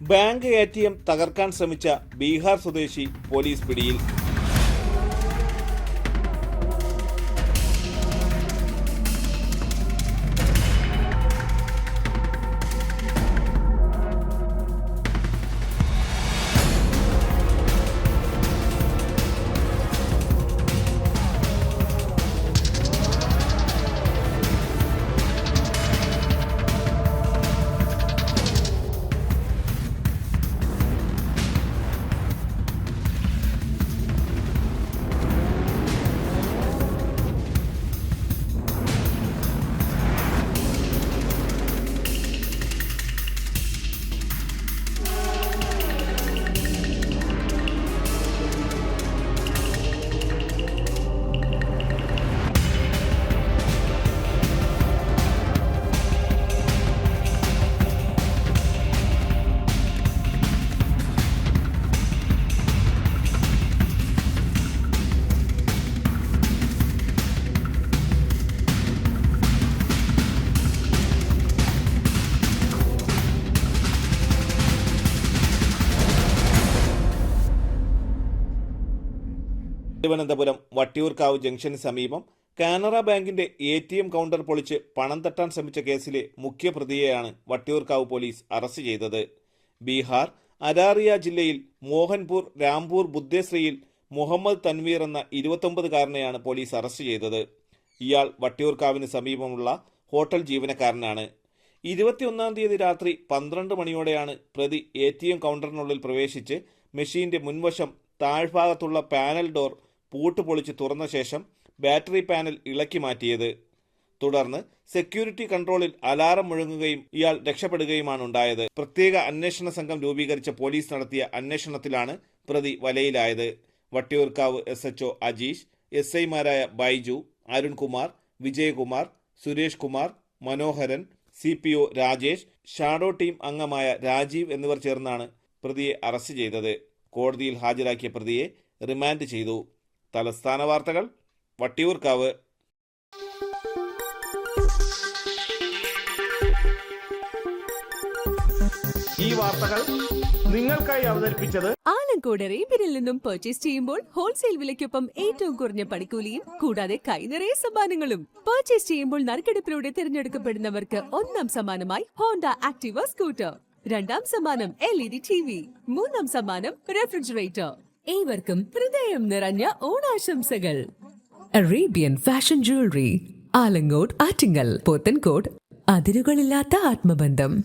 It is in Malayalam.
ബാങ്ക് എ തകർക്കാൻ ശ്രമിച്ച ബീഹാർ സ്വദേശി പോലീസ് പിടിയിൽ തിരുവനന്തപുരം വട്ടിയൂർക്കാവ് ജംഗ്ഷന് സമീപം കാനറ ബാങ്കിന്റെ എ ടി എം കൗണ്ടർ പൊളിച്ച് പണം തട്ടാൻ ശ്രമിച്ച കേസിലെ മുഖ്യപ്രതിയെയാണ് വട്ടിയൂർക്കാവ് പോലീസ് അറസ്റ്റ് ചെയ്തത്. ബീഹാർ അരാറിയ ജില്ലയിൽ മോഹൻപൂർ രാംപൂർ ബുദ്ധേശ്രീയിൽ മുഹമ്മദ് തൻവീർ എന്ന ഇരുപത്തൊമ്പതുകാരനെയാണ് പോലീസ് അറസ്റ്റ് ചെയ്തത്. ഇയാൾ വട്ടിയൂർക്കാവിന് സമീപമുള്ള ഹോട്ടൽ ജീവനക്കാരനാണ്. ഇരുപത്തിയൊന്നാം തീയതി രാത്രി പന്ത്രണ്ട് മണിയോടെയാണ് പ്രതി എ ടി എം കൗണ്ടറിനുള്ളിൽ പ്രവേശിച്ച് മെഷീന്റെ മുൻവശം താഴ്ഭാഗത്തുള്ള പാനൽ ഡോർ പൂട്ട് പൊളിച്ച് തുറന്ന ശേഷം ബാറ്ററി പാനൽ ഇളക്കി മാറ്റിയത്. തുടർന്ന് സെക്യൂരിറ്റി കൺട്രോളിൽ അലാറം മുഴങ്ങുകയും ഇയാൾ രക്ഷപ്പെടുകയുമാണ് ഉണ്ടായത് പ്രത്യേക അന്വേഷണ സംഘം രൂപീകരിച്ച പോലീസ് നടത്തിയ അന്വേഷണത്തിലാണ് പ്രതി വലയിലായത്. Vattiyoorkavu S H O Ajeesh S ഐമാരായ Baiju Arunkumar Vijayakumar Suresh Kumar Manoharan C P O Rajesh shadow team അംഗമായ രാജീവ് എന്നിവർ ചേർന്നാണ് പ്രതിയെ അറസ്റ്റ് ചെയ്തത്. കോടതിയിൽ ഹാജരാക്കിയ പ്രതിയെ റിമാൻഡ് ചെയ്തു. തലസ്ഥാന വാർത്തകൾ വട്ടിയൂർക്കാവ്. ഈ വാർത്തകൾ നിങ്ങൾക്കായി അവതരിപ്പിച്ചത് ആലങ്കോട് റേബിനിൽ നിന്നും പർച്ചേസ് ചെയ്യുമ്പോൾ ഹോൾസെയിൽ വിലയ്ക്കൊപ്പം ഏറ്റവും കുറഞ്ഞ പണിക്കൂലിയും കൂടാതെ കൈനിറയ സമ്മാനങ്ങളും. പർച്ചേസ് ചെയ്യുമ്പോൾ നറുക്കെടുപ്പിലൂടെ തിരഞ്ഞെടുക്കപ്പെടുന്നവർക്ക് ഒന്നാം സമ്മാനമായി ഹോണ്ട ആക്ടിവ സ്കൂട്ടർ രണ്ടാം സമ്മാനം L E D T V മൂന്നാം സമ്മാനം റെഫ്രിജറേറ്റർ ഏവർക്കും ഹൃദയം നിറഞ്ഞ ഓണാശംസകൾ. Arabian fashion jewellery Alamcode Attingal Pothencode അതിരുകളില്ലാത്ത ആത്മബന്ധം.